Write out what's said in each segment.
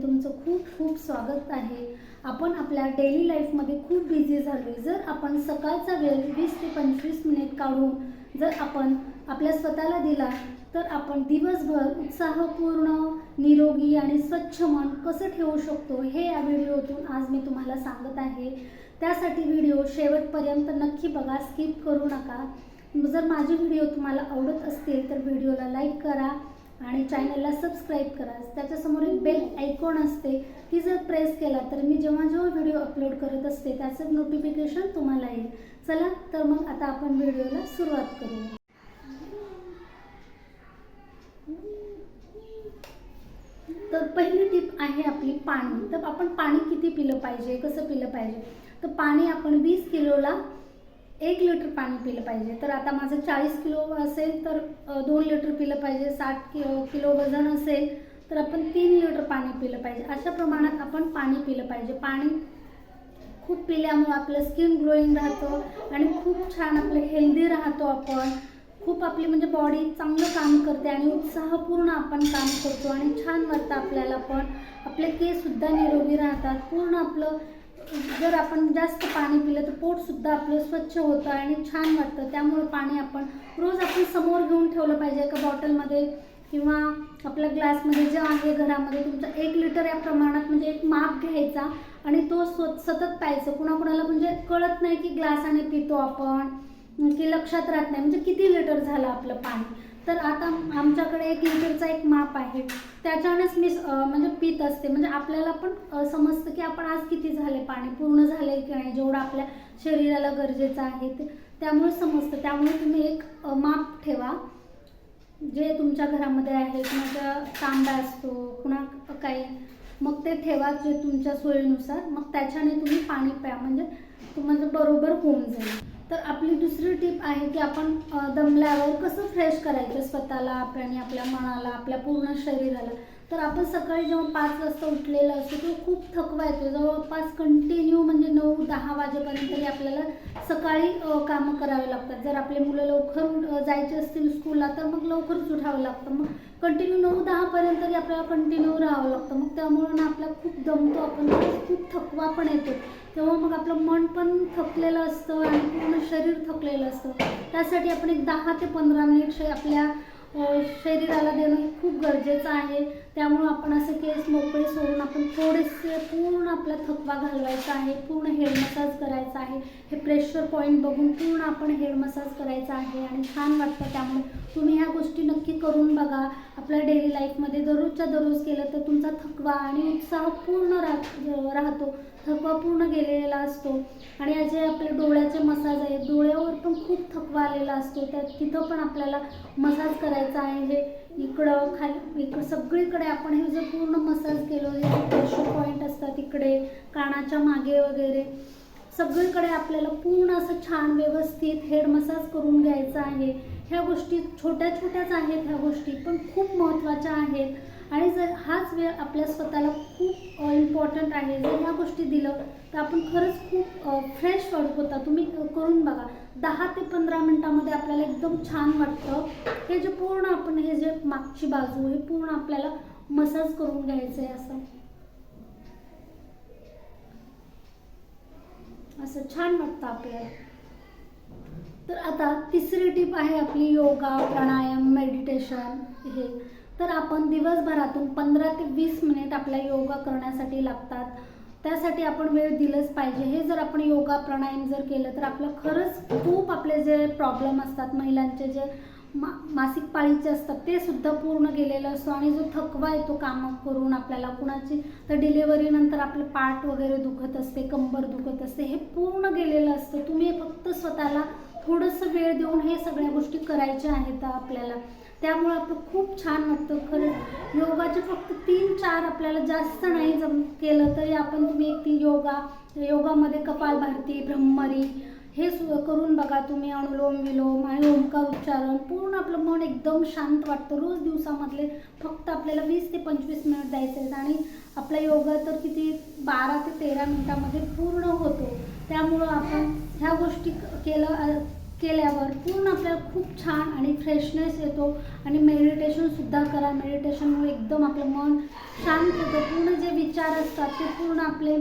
चॅनलमध्ये तुमचं खूप खूप स्वागत आहे. आपण आपल्या डेली लाईफमध्ये खूप बिझी झालो आहे जर आपण सकाळचा वेळ वीस ते पंचवीस मिनिट काढून जर आपण आपल्या स्वतःला दिला तर आपण दिवसभर उत्साहपूर्ण निरोगी आणि स्वच्छ मन कसं ठेवू शकतो हे या व्हिडिओतून आज मी तुम्हाला सांगत आहे. त्यासाठी व्हिडिओ शेवटपर्यंत नक्की बघा स्किप करू नका. जर माझे व्हिडिओ तुम्हाला आवडत असतील तर व्हिडिओला लाईक करा. आणि चॅनलला सबस्क्राईब करा. त्याच्यासमोर एक बेल आयकॉन असते. ती जर प्रेस केला तर मी जेव्हा जेव्हा व्हिडिओ अपलोड करत असते त्याचं नोटिफिकेशन तुम्हाला येईल. चला तर मग आता आपण व्हिडिओला सुरुवात करूया. तर पहिली टीप आहे आपली पाणी. तर आपण पाणी किती पिलं पाहिजे कसं पिलं पाहिजे? तर पाणी आपण वीस किलोला एक लिटर पाणी पिलं पाहिजे. तर आता माझं चाळीस किलो असेल तर दोन लिटर पिलं पाहिजे. साठ किलो किलो वजन असेल तर आपण तीन लिटर पाणी पिलं पाहिजे. अशा प्रमाणात आपण पाणी पिलं पाहिजे. पाणी खूप पिल्यामुळं आपलं स्किन ग्लोईंग राहतं आणि खूप छान आपलं हेल्दी राहतो आपण. खूप आपली म्हणजे बॉडी चांगलं काम करते आणि उत्साहपूर्ण आपण काम करतो आणि छान वाटतं आपल्याला पण. आपले केससुद्धा निरोगी राहतात. पूर्ण आपलं जर आपण जास्त पाणी पिलं तर पोटसुद्धा आपलं स्वच्छ होतं आणि छान वाटतं. त्यामुळे पाणी आपण रोज आपण समोर घेऊन ठेवलं पाहिजे. एका बॉटलमध्ये किंवा आपल्या ग्लासमध्ये जे आहे घरामध्ये तुमचं एक लिटर या प्रमाणात म्हणजे एक माप घ्यायचा आणि तो स्व सतत प्यायचं. कुणाकुणाला म्हणजे कळत नाही की ग्लासाने पितो आपण की लक्षात राहत नाही. म्हणजे किती लिटर झालं आपलं पाणी? तर आता आमच्याकडे एक लिटरचा एक माप आहे. त्याच्यानेच मी म्हणजे पित असते. म्हणजे आपल्याला पण समजतं की आपण आज किती झाले पाणी पूर्ण झाले की नाही जेवढं आपल्या शरीराला गरजेचं आहे ते. त्यामुळे समजतं. त्यामुळे तुम्ही एक माप ठेवा. जे तुमच्या घरामध्ये आहे कुणाचा तांबा असतो कुणा काही मग ते ठेवा जे तुमच्या सोयीनुसार. मग त्याच्याने तुम्ही पाणी प्या. म्हणजे तुम्हाला बरोबर होऊन जाईल. तर आपली दुसरी टिप आहे की आपण दमल्यावर कसं फ्रेश करायचं? स्वतःला आपल्या आणि आपल्या मनाला आपल्या पूर्ण शरीराला. तर आपण सकाळी जेव्हा पाच वाजता उठलेलं असतो तेव्हा खूप थकवा येतो. जवळपास कंटिन्यू म्हणजे नऊ दहा वाजेपर्यंत तरी आपल्याला सकाळी कामं करावे लागतात. जर आपले मुलं लवकर जायचे असतील स्कूलला तर मग लवकरच उठावं लागतं. मग कंटिन्यू नऊ दहापर्यंत तरी आपल्याला कंटिन्यू राहावं लागतं. मग त्यामुळं ना आपला खूप दमतो आपण खूप थकवा पण येतो. तेव्हा मग आपलं मन पण थकलेलं असतं आणि पूर्ण शरीर थकलेलं असतं. त्यासाठी आपण एक दहा ते पंधरा मिनिट आपल्या शरीराला देणं खूप गरजेचं आहे. त्यामुळं आपण असे केस मोकळे सोडून आपण थोडेसे पूर्ण आपला थकवा घालवायचा आहे पूर्ण हेड मसाज करायचा आहे. हे प्रेशर पॉईंट बघून पूर्ण आपण हेड मसाज करायचा आहे आणि छान वाटतं त्यामुळे. तुम्ही ह्या गोष्टी नक्की करून बघा. आपल्या डेली लाईफमध्ये दररोजच्या दररोज केलं तर तुमचा थकवा आणि उत्साह पूर्ण राह राहतो. थकवा पूर्ण गेलेला असतो. आणि या जे आपले डोळ्याचे मसाज आहेत डोळ्यावर पण खूप थकवा आलेला असतो. त्या तिथं पण आपल्याला मसाज करायचा आहे. हे इकडं खाली इकडं सगळीकडे आपण हे जे पूर्ण मसाज केलो हे जे प्रेशर पॉईंट असतात इकडे कानाच्या मागे वगैरे सगळीकडे आपल्याला पूर्ण असं छान व्यवस्थित हेड मसाज करून घ्यायचा आहे. ह्या गोष्टी छोट्या छोट्याच आहेत ह्या गोष्टी पण खूप महत्त्वाच्या आहेत. आणि जर हाच वेळ आपल्या स्वतःला खूप इम्पॉर्टंट आहे जर ह्या गोष्टी दिलं तर आपण खरंच खूप फ्रेश वाटत होता तुम्ही करून बघा. दहा ते पंधरा मिनटामध्ये आपल्याला एकदम छान वाटतं. हे जे पूर्ण आपण हे जे मागची बाजू हे पूर्ण आपल्याला मसाज करून घ्यायचं आहे असं. असं छान वाटतं आपल्याला. तर आता तिसरी टीप आहे आपली योगा प्राणायाम मेडिटेशन हे. तर आपण दिवसभरातून पंधरा ते वीस मिनिट आपल्या योगा करण्यासाठी लागतात. त्यासाठी आपण वेळ दिलंच पाहिजे. हे जर आपण योगा प्राणायाम जर केलं तर आपलं खरंच खूप आपले जे प्रॉब्लेम असतात महिलांचे जे मा मासिक पाळीचे असतात ते सुद्धा पूर्ण गेलेलं असतो आणि जो थकवा येतो कामं करून आपल्याला कुणाची तर डिलेवरीनंतर आपलं पाठ वगैरे दुखत असते कंबर दुखत असते हे पूर्ण गेलेलं असतं. तुम्ही फक्त स्वतःला थोडंसं वेळ देऊन हे सगळ्या गोष्टी करायच्या आहेत आपल्याला. त्यामुळे आपलं खूप छान वाटतं. खरं योगाचे फक्त तीन चार आपल्याला जास्त नाही जम केलं तरी आपण तुम्ही एक ती योगा योगामध्ये कपालभारती ब्रह्मरी हे सु करून बघा तुम्ही. अनुलोम विलोम आणि ओंकार उच्चारण पूर्ण आपलं मन एकदम शांत वाटतं. रोज दिवसामधले फक्त आपल्याला वीस ते पंचवीस मिनिट द्यायचे आहेत. आणि आपला योगा तर किती बारा ते तेरा मिनिटामध्ये पूर्ण होतो. त्यामुळं आपण ह्या गोष्टी केलं केल्यावर पूर्ण आपल्याला खूप छान आणि फ्रेशनेस येतो. आणि मेडिटेशनसुद्धा करा. मेडिटेशनमुळे एकदम आपलं मन शांत होतं. पूर्ण जे विचार असतात ते पूर्ण आपले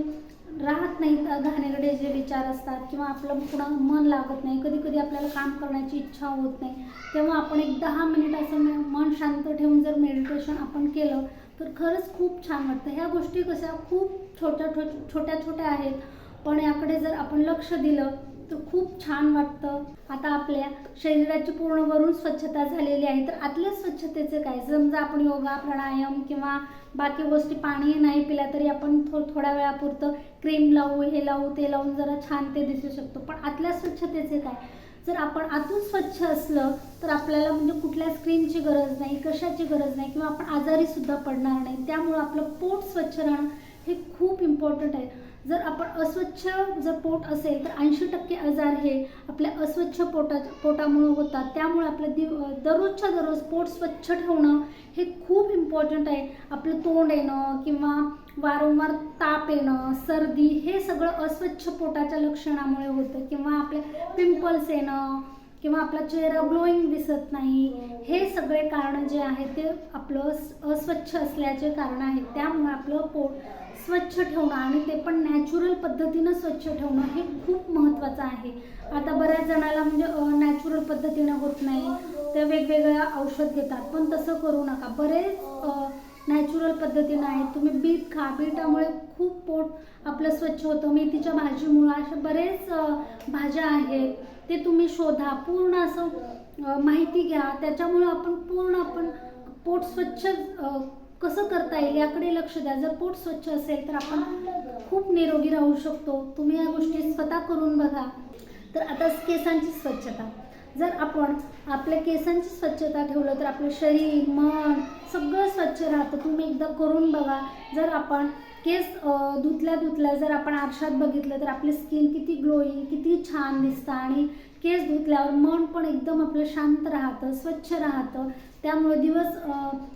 राहत नाहीत. घाणेरडे जे विचार असतात किंवा आपलं पूर्ण मन लागत नाही. कधी कधी आपल्याला काम करण्याची इच्छा होत नाही. तेव्हा आपण एक दहा मिनिट असं मन शांत ठेवून जर मेडिटेशन आपण केलं तर खरंच खूप छान वाटतं. ह्या गोष्टी कशा खूप छोट्या छो- छोट्या छोट्या आहेत. पण याकडे जर आपण लक्ष दिलं तर खूप छान वाटतं. आता आपल्या शरीराची पूर्ण वरून स्वच्छता झालेली आहे. तर आतल्या स्वच्छतेचे काय? समजा आपण योगा प्राणायाम किंवा बाकी गोष्टी पाणी नाही पिल्या तरी आपण थो थोड्या वेळापुरतं क्रीम लावू हे लावू ते लावून जरा छान ते दिसू शकतो. पण आतल्या स्वच्छतेचे काय? जर आपण आतून स्वच्छ असलं तर आपल्याला म्हणजे कुठल्या स्क्रीनची गरज नाही कशाची गरज नाही किंवा आपण आजारी सुद्धा पडणार नाही. त्यामुळं आपलं पोट स्वच्छ राहणं हे खूप इम्पॉर्टंट आहे. जर आपण अस्वच्छ जर पोट असेल तर ऐंशी टक्के आजार हे आपल्या अस्वच्छ पोटा पोटामुळे होतात. त्यामुळे आपलं दिव दररोजच्या दररोज पोट स्वच्छ ठेवणं हे खूप इम्पॉर्टंट आहे. आपलं तोंड येणं किंवा वारंवार ताप येणं सर्दी हे सगळं अस्वच्छ पोटाच्या लक्षणामुळे होतं. किंवा आपल्या पिंपल्स येणं किंवा आपला चेहरा ग्लोईंग दिसत नाही हे सगळे कारण जे आहे ते आपलं अस्वच्छ असल्याचे कारण आहे. त्यामुळे आपलं पोट स्वच्छ ठेवणं आणि ते पण नॅचरल पद्धतीनं स्वच्छ ठेवणं हे खूप महत्त्वाचं आहे. आता बऱ्याच जणाला म्हणजे नॅचरल पद्धतीनं होत नाही. ते वेगवेगळ्या औषध घेतात. पण तसं करू नका. बरेच नॅचरल पद्धतीनं आहे. तुम्ही बीट खा. बीटामुळे खूप पोट आपलं स्वच्छ होतं. मेथीच्या भाजीमुळं अशा बरेच भाज्या आहेत. ते तुम्ही शोधा. पूर्ण असं माहिती घ्या. त्याच्यामुळं आपण पूर्ण आपण पोट स्वच्छ कसं करता येईल याकडे लक्ष द्या. जर पोट स्वच्छ असेल तर आपण खूप निरोगी राहू शकतो. तुम्ही या गोष्टी स्वतः करून बघा. तर आता केसांची स्वच्छता. जर आपण आपल्या केसांची स्वच्छता ठेवलं तर आपलं शरीर मन सगळं स्वच्छ राहतं. तुम्ही एकदा करून बघा. जर आपण केस धुतल्या धुतल्या जर आपण आरशात बघितलं तर आपली स्किन किती ग्लोईंग किती छान दिसतं. आणि केस धुतल्यावर मन पण एकदम आपलं शांत राहतं स्वच्छ राहतं. त्यामुळे दिवस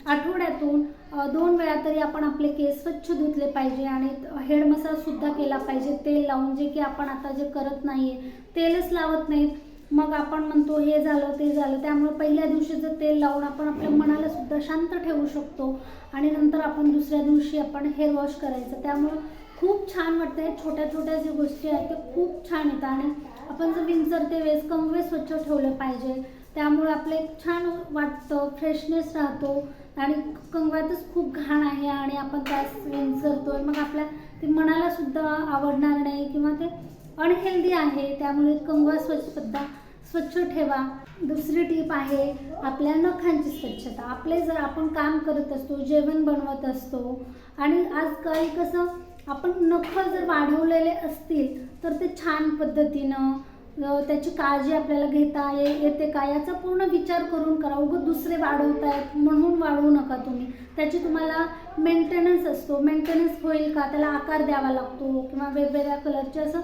आठवड्यातून दोन वेळा तरी आपण आपले केस स्वच्छ धुतले पाहिजे आणि हेड मसाजसुद्धा केला पाहिजे. तेल लावून जे की आपण आता जे करत नाही आहे तेलच लावत नाहीत. मग आपण म्हणतो हे झालं ते झालं. त्यामुळे पहिल्या दिवशीचं तेल लावून आपण आपल्या मनाला सुद्धा शांत ठेवू शकतो आणि नंतर आपण दुसऱ्या दिवशी आपण हेअर वॉश करायचं. त्यामुळे खूप छान वाटतं छोट्या छोट्या ज्या गोष्टी आहेत ते खूप छान येतात. आणि आपण जर विंचरते वेळेस कंगवे स्वच्छ ठेवले पाहिजे. त्यामुळे आपले छान वाटतं फ्रेशनेस राहतो आणि कंगव्यातच खूप घाण आहे आणि आपण त्यास विंचरतोय मग आपल्या ते मनाला सुद्धा आवडणार नाही किंवा ते अनहेल्दी आहे त्यामुळे कंगवा स्वच्छता स्वच्छ ठेवा. दुसरी टीप आहे आपल्या नखांची स्वच्छता. आपले जर आपण काम करत असतो जेवण बनवत असतो आणि आजकाल कसं आपण नख जर वाढवलेले असतील तर ते छान पद्धतीनं त्याची काळजी आपल्याला घेता ये येते का? याचा पूर्ण विचार करून करा. उगं दुसरे वाढवतायत म्हणून वाढवू नका तुम्ही. त्याची तुम्हाला मेंटेनन्स असतो. मेंटेनन्स होईल का? त्याला आकार द्यावा लागतो किंवा वेगवेगळ्या कलरचे असं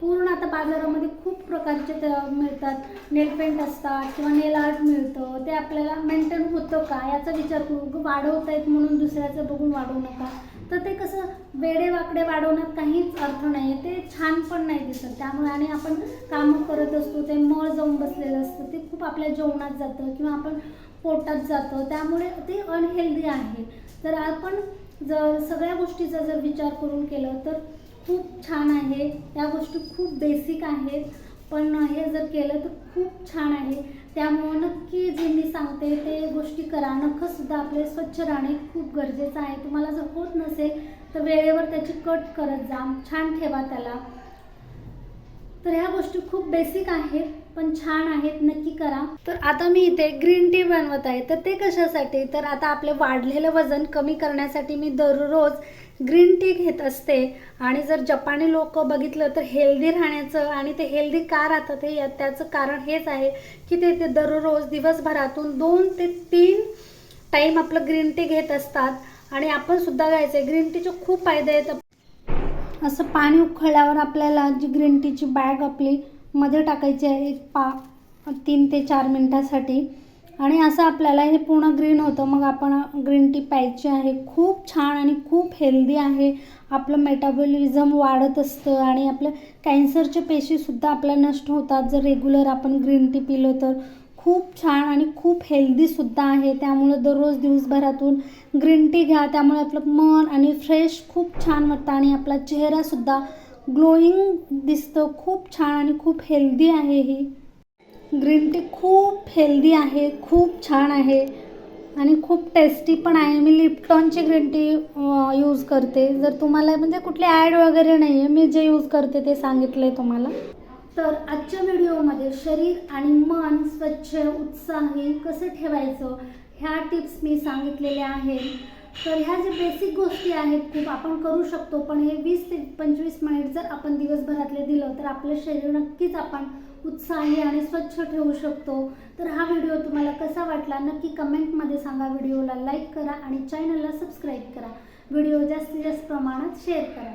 पूर्ण आता बाजारामध्ये खूप प्रकारचे मिळतात. नेल पेंट असतात किंवा नेल आर्ट मिळतं. ते आपल्याला मेंटेन होतं का? याचा विचार करू वाढवतायत म्हणून दुसऱ्याचं बघून वाढवू नका. तर ते कसं वेडे वाकडे वाढवण्यात काहीच अर्थ नाही ते छान पण नाही दिसत. त्यामुळे आणि आपण कामं करत असतो ते मळ जाऊन बसलेलं असतं ते खूप आपल्या जेवणात जातं किंवा आपण पोटात जातं. त्यामुळे ते अनहेल्दी आहे. तर आपण जर सगळ्या गोष्टीचा जर विचार करून केलं तर खूप छान आहे. या गोष्टी खूप बेसिक आहेत. पण हे जर केलं तर खूप छान आहे. त्यामुळं नक्की जे मी सांगते ते गोष्टी करा. नखंसुद्धा आपले स्वच्छ राहणे खूप गरजेचं आहे. तुम्हाला जर होत नसेल तर वेळेवर त्याची कट करत जा. छान ठेवा त्याला. तर ह्या गोष्टी खूप बेसिक आहेत पण छान आहेत. नक्की करा. तर आता मी इथे ग्रीन टी बनवत आहे. तर ते कशासाठी? तर आता आपले वाढलेलं वजन कमी करण्यासाठी मी दररोज ग्रीन टी घेत असते. आणि जर जपानी लोक बघितलं तर हेल्दी राहण्याचं आणि ते हेल्दी का राहतात हे या- त्याचं कारण हेच आहे की ते ते दररोज दिवसभरातून दोन ते तीन टाईम आपलं ग्रीन टी घेत असतात. आणि आपण सुद्धा घ्यायचं आहे. ग्रीन टीचे खूप फायदे आहेत. असं पाणी उकळल्यावर आपल्याला जी ग्रीन टीची बॅग आपली मध्ये टाकायची आहे एक पा तीन ते चार मिनटासाठी. आणि असं आपल्याला हे पूर्ण ग्रीन होतं. मग आपण ग्रीन टी प्यायची आहे. खूप छान आणि खूप हेल्दी आहे. आपलं मेटाबॉलिझम वाढत असतं आणि आपलं कॅन्सरच्या पेशीसुद्धा आपल्या नष्ट होतात. जर रेग्युलर आपण ग्रीन टी पिलं तर खूप छान आणि खूप हेल्दीसुद्धा आहे. त्यामुळं दररोज दिवसभरातून ग्रीन टी घ्या. त्यामुळे आपलं मन आणि फ्रेश खूप छान वाटतं आणि आपला चेहरासुद्धा ग्लोईंग दिसतं. खूप छान आणि खूप हेल्दी आहे ही. ग्रीन टी खूप हेल्दी आहे खूप छान आहे आणि खूप टेस्टी पण आहे. मी लिप्टॉनची ग्रीन टी यूज करते. जर तुम्हाला म्हणजे कुठली ॲड वगैरे नाही आहे मी जे यूज करते ते सांगितलं आहे तुम्हाला. तर आजच्या व्हिडिओमध्ये शरीर आणि मन स्वच्छ उत्साही कसं ठेवायचं ह्या टिप्स मी सांगितलेल्या आहेत. तर ह्या ज्या बेसिक गोष्टी आहेत खूप आपण करू शकतो. पण हे वीस ते पंचवीस मिनिट जर आपण दिवसभरातले दिलं तर आपलं शरीर नक्कीच आपण उत्साही आणि स्वच्छ ठेवू शकतो. तर हा व्हिडिओ तुम्हाला कसा वाटला नक्की कमेंटमध्ये सांगा. व्हिडिओला लाईक करा आणि चॅनलला सबस्क्राईब करा. व्हिडिओ जास्तीत जास्त प्रमाणात शेअर करा.